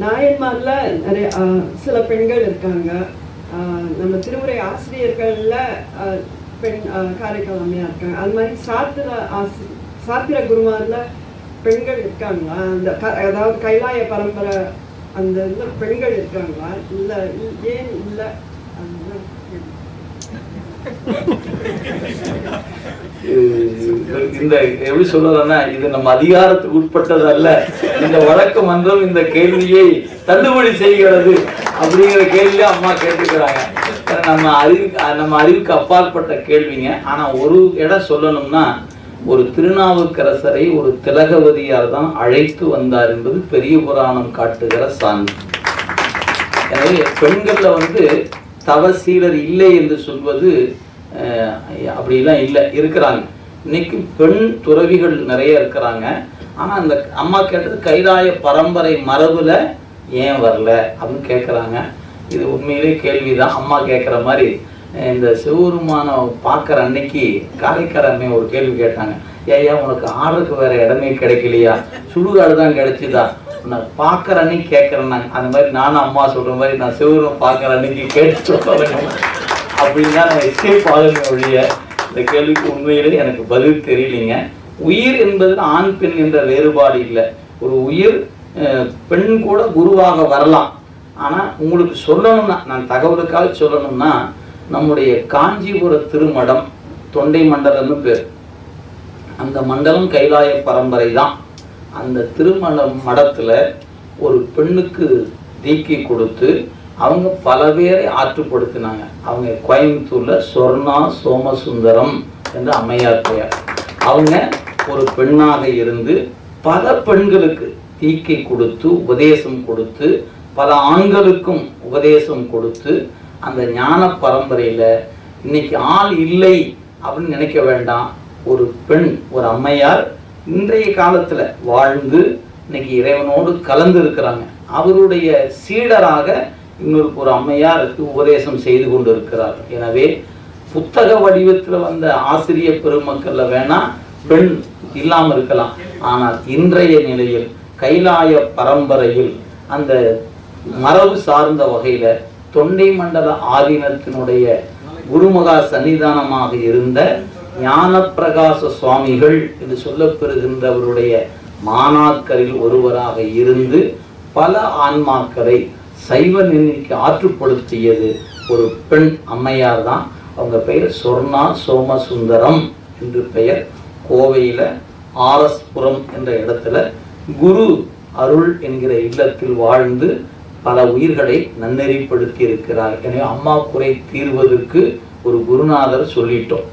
நாயன்மார்ல நிறைய சில பெண்கள் இருக்காங்க. நம்ம திருமுறை ஆசிரியர்கள்ல பெண் ஆஹ், காரைக்கால் இருக்காங்க. அது மாதிரி சாத்திர ஆசி சாத்திர குருமார்ல பெண்கள் இருக்காங்களா? அந்த க- அதாவது கைலாய பரம்பரை அந்த இதுல பெண்கள் இருக்காங்களா? இல்ல ஏன் இல்லை? அதுதான் இந்த எப்படி சொல்றதுன்னா இது நம்ம அதிகாரத்துக்கு உட்பட்டது அல்ல இந்த வழக்கு மன்றம் இந்த கேள்வியை தள்ளுபடி செய்கிறது அப்படிங்கிற கேள்வியை அம்மா கேட்டுக்கிறாங்க. நம்ம அறிவு நம்ம அறிவுக்கு அப்பாற்பட்ட கேள்விங்க. ஆனா ஒரு இடம் சொல்லணும்னா ஒரு திருநாவுக்கரசரை ஒரு திலகவதியார் தான் அழைத்து வந்தார் என்பது பெரிய புராணம் காட்டுகிற சான்று. எனவே பெண்கள்ல வந்து தவசீலர் இல்லை என்று சொல்வது அப்படிலாம் இல்லை. இருக்கிறாங்க. இன்னைக்கு பெண் துறவிகள் நிறைய இருக்கிறாங்க. ஆனால் அந்த அம்மா கேட்டது கைலாய பரம்பரை மரபில் ஏன் வரல அப்படின்னு கேட்குறாங்க இது உண்மையிலே கேள்விதான். அம்மா கேட்குற மாதிரி இந்த சிவபெருமான பார்க்குற அன்னைக்கு காரைக்காரமே ஒரு கேள்வி கேட்டாங்க. ஏய்யா உனக்கு ஆர்டருக்கு வேற இடமே கிடைக்கலையா? சுடுகாடு தான் கிடைச்சிதா? நான் பார்க்குற அன்னைக்கு கேட்குறேன் அந்த மாதிரி நானும் அம்மா சொல்கிற மாதிரி நான் சிவரும் பார்க்குற அன்னைக்கு கேட்டு சொல்லுவேன் அப்படின்னு தான் நான் எஸ்கேப் ஒழிய இந்த கேள்விக்கு உண்மையிலே எனக்கு பதில் தெரியலைங்க. உயிர் என்பது ஆண் பெண் என்ற வேறுபாடு இல்லை. ஒரு உயிர் பெண் கூட குருவாக வரலாம். ஆனால் உங்களுக்கு சொல்லணும்னா நான் தகவலுக்காக சொல்லணும்னா நம்முடைய காஞ்சிபுர திருமடம் தொண்டை மண்டலம்னு பேர். அந்த மண்டலம் கைலாய பரம்பரை தான். அந்த திருமண மடத்தில் ஒரு பெண்ணுக்கு தீக்கி கொடுத்து அவங்க பல பேரை ஆற்றுப்படுத்தினாங்க. அவங்க கோயம்புத்தூரில் சொர்ணா சோமசுந்தரம் என்ற அம்மையார் பெயர். அவங்க ஒரு பெண்ணாக இருந்து பல பெண்களுக்கு தீக்கை கொடுத்து உபதேசம் கொடுத்து பல ஆண்களுக்கும் உபதேசம் கொடுத்து அந்த ஞான பரம்பரையில் இன்னைக்கு ஆள் இல்லை அப்படின்னு நினைக்க வேண்டாம். ஒரு பெண் ஒரு அம்மையார் இன்றைய காலத்துல வாழ்ந்து இன்னைக்கு இறைவனோடு கலந்து இருக்கிறாங்க. அவருடைய சீடராக இன்னொரு ஒரு அம்மையார் உபதேசம் செய்து கொண்டு இருக்கிறார் எனவே புத்தக வடிவத்தில் வந்த ஆசிரிய பெருமக்கள்ல வேணா பெண் இல்லாம இருக்கலாம். ஆனால் இன்றைய நிலையில் கைலாய பரம்பரையில் அந்த மரபு சார்ந்த வகையில தொண்டை மண்டல ஆதீனத்தினுடைய குருமகா சன்னிதானமாக இருந்த ஞானப்பிரகாச சுவாமிகள் என்று சொல்லப்பெறுகின்றவருடைய மாணாக்கரில் ஒருவராக இருந்து பல ஆன்மாக்களை சைவ நிலைக்கு ஆற்றுப்படுத்தியது ஒரு பெண் அம்மையார் தான் அவங்க பெயர் சொர்ணா சோமசுந்தரம் என்று பெயர். கோவையில் ஆர்எஸ்புரம் என்ற இடத்துல குரு அருள் என்கிற இல்லத்தில் வாழ்ந்து பல உயிர்களை நன்னெறிப்படுத்தி இருக்கிறார் எனவே அம்மா குறை தீர்வதற்கு ஒரு குருநாதர் சொல்லிட்டோம்.